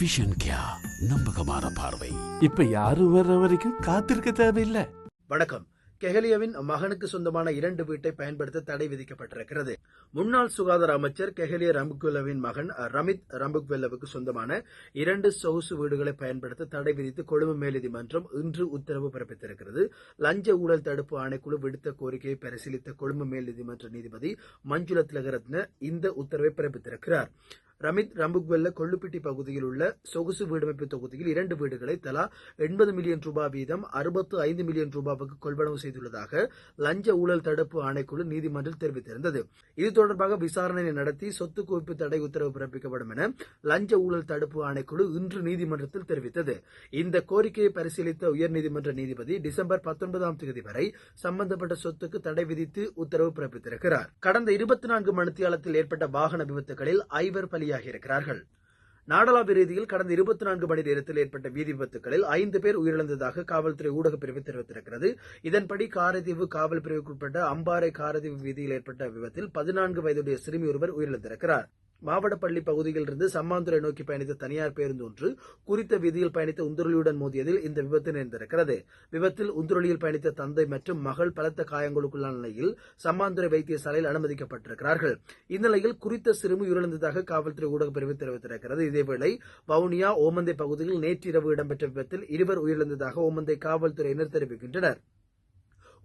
Vision கியா நம்பகமான பார்வை. இப்ப யாரும் வர்ற வரைக்கும் காத்திருக்க தேவையில்லை. வணக்கம். கெஹலியாவின் மகனுக்கு சொந்தமான இரண்டு வீட்டை பயன்படுத்த தடை விதிக்கப்பட்டிருக்கிறது. முன்னாள் சுகாதார அமைச்சர் கெஹலியா ரம்புக்வெல்லவின் மகன் ரமித் ரம்புக்வெல்லவுக்கு சொந்தமான இரண்டு சொகுசு வீடுகளை பயன்படுத்த தடை விதித்து கொழும்பு மேல்நீதிமன்றம் இன்று உத்தரவு பிறப்பித்திருக்கிறது. லஞ்ச ஊழல் தடுப்பு ஆணைக்குழு விடுத்த கோரிக்கையை பரிசீலித்த கொழும்பு மேல் நீதிமன்ற நீதிபதி மஞ்சுள திலகரத்ன இந்த உத்தரவை பிறப்பித்திருக்கிறார். ரமித் ரம்புக்வெல்ல கொள்ளுப்பிட்டி பகுதியில் உள்ள சொகுசு வீடமைப்பு தொகுதியில் இரண்டு வீடுகளை தலா எண்பது மில்லியன் ரூபாய் வீதம் அறுபத்து ஐந்து மில்லியன் ரூபாவுக்கு கொள்வனவு செய்துள்ளதாக லஞ்ச ஊழல் தடுப்பு ஆணைக்குழு நீதிமன்றில் தெரிவித்திருந்தது. இது தொடர்பாக விசாரணை நடத்தி சொத்து குவிப்பு தடை உத்தரவு பிறப்பிக்கப்படும் என லஞ்ச ஊழல் தடுப்பு ஆணைக்குழு இன்று நீதிமன்றத்தில் தெரிவித்தது. இந்த கோரிக்கையை பரிசீலித்த உயர்நீதிமன்ற நீதிபதி டிசம்பர் பத்தொன்பதாம் தேதி வரை சம்பந்தப்பட்ட சொத்துக்கு தடை விதித்து உத்தரவு பிறப்பித்திருக்கிறார். கடந்த இருபத்தி நான்கு மணித்தியாலத்தில் ஏற்பட்ட வாகன விபத்துகளில் ஐவர் பலியாகியிருக்கிறார்கள் நாடளாவிய ரீதியில் கடந்த இருபத்தி நான்கு மணி நேரத்தில் ஏற்பட்ட வீதி விபத்துகளில் ஐந்து பேர் உயிரிழந்ததாக காவல்துறை ஊடகப் பிரிவு தெரிவித்திருக்கிறது. இதன்படி காரதீவு காவல் பிரிவுக்குட்பட்ட அம்பாறை காரதீவு வீதியில் ஏற்பட்ட விபத்தில் பதினான்கு வயதுடைய சிறுமி ஒருவர் உயிரிழந்திருக்கிறார். மாவடப்பள்ளி பகுதியில் இருந்து சம்மாந்துறை நோக்கி பயணித்த தனியார் பேருந்து ஒன்று குறித்த வீதியில் பயணித்த உந்துருளியுடன் மோதியதில் இந்த விபத்து நேர்ந்திருக்கிறது. விபத்தில் உந்துருளியில் பயணித்த தந்தை மற்றும் மகள் பலத்த காயங்களுக்குள்ளான நிலையில் சம்மாந்துறை வைத்தியசாலையில் அனுமதிக்கப்பட்டிருக்கிறார்கள். இந்நிலையில் குறித்த சிறுமி உயிரிழந்ததாக காவல்துறை ஊடகப் பிரிவு தெரிவித்திருக்கிறது. இதேவேளை வவுனியா ஓமந்தை பகுதியில் நேற்றிரவு இடம்பெற்ற விபத்தில் இருவர் உயிரிழந்ததாக ஓமந்தை காவல்துறையினர் தெரிவிக்கின்றனர்.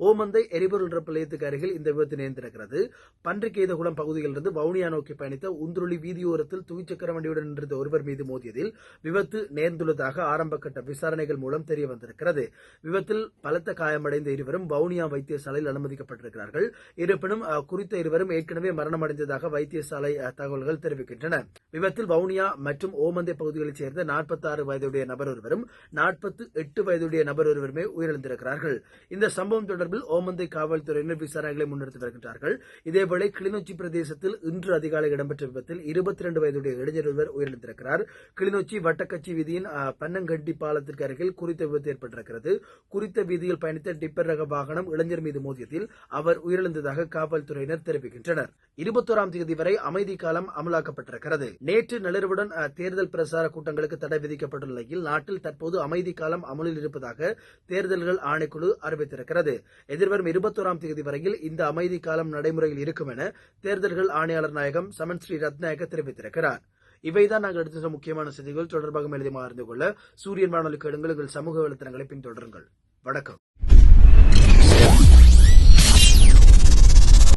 ஓமந்தை எரிபொருள் நிரப்பு நிலையத்துக்கு அருகில் இந்த விபத்து நேர்ந்திருக்கிறது. பன்றிக்கேதகுளம் பகுதியிலிருந்து வவுனியா நோக்கி பயணித்த உந்துருளி வீதியோரத்தில் துவிச்சக்கர வண்டியுடன் நின்றிருந்த ஒருவர் மீது மோதியதில் விபத்து நேர்ந்துள்ளதாக ஆரம்ப கட்ட விசாரணைகள் மூலம் தெரிய வந்திருக்கிறது. விபத்தில் பலத்த காயமடைந்த இருவரும் வவுனியா வைத்தியசாலையில் அனுமதிக்கப்பட்டிருக்கிறார்கள். இருப்பினும் குறித்த இருவரும் ஏற்கனவே மரணமடைந்ததாக வைத்தியசாலை தகவல்கள் தெரிவிக்கின்றன. விபத்தில் வவுனியா மற்றும் ஓமந்தை பகுதிகளைச் சேர்ந்த 46 வயதுடைய நபர் ஒருவரும் நாற்பத்து எட்டு வயதுடைய நபர் ஒருவருமே உயிரிழந்திருக்கிறார்கள். இந்த சம்பவம் சார்பில் ஓமந்தை காவல்துறையினர் விசாரணைகளை முன்னெடுத்து வருகின்றார்கள். இதேவேளை கிளிநொச்சி பிரதேசத்தில் இன்று அதிகாலை இடம்பெற்ற விபத்தில் இருபத்தி இரண்டு வயதுடைய இளைஞர் ஒருவர் உயிரிழந்திருக்கிறார். கிளிநொச்சி வட்டக்கச்சி வீதியின் பன்னங்கண்டி பன்னங்கட்டி பாலத்திற்கு அருகில் குறித்த விபத்து ஏற்பட்டிருக்கிறது. குறித்த வீதியில் பயணித்த டிப்பர் ரக வாகனம் இளைஞர் மீது மோதியதில் அவர் உயிரிழந்ததாக காவல்துறையினர் தெரிவிக்கின்றனர். இருபத்தோராம் தேதி வரை அமைதி காலம் அமலாக்கப்பட்டிருக்கிறது. நேற்று நள்ளிரவுடன் தேர்தல் பிரசார கூட்டங்களுக்கு தடை விதிக்கப்பட்டுள்ள நிலையில் நாட்டில் தற்போது அமைதி காலம் அமலில் இருப்பதாக தேர்தல்கள் ஆணைக்குழு அறிவித்திருக்கிறது. எதிர்வரும் இருபத்தோராம் தேதி வரையில் இந்த அமைதி காலம் நடைமுறையில் இருக்கும் என தேர்தல்கள் ஆணையாளர் நாயகம் சமன் ஸ்ரீ ரத்நாயக்க தெரிவித்திருக்கிறார். இவைதான் நாங்கள் எடுத்த முக்கியமான செய்திகள். தொடர்பாக எழுதி அறிந்து கொள்ள சூரியன் வானொலி எடுங்கள். எங்கள் சமூக வலைத்தளங்களை பின்தொடருங்கள். வணக்கம்.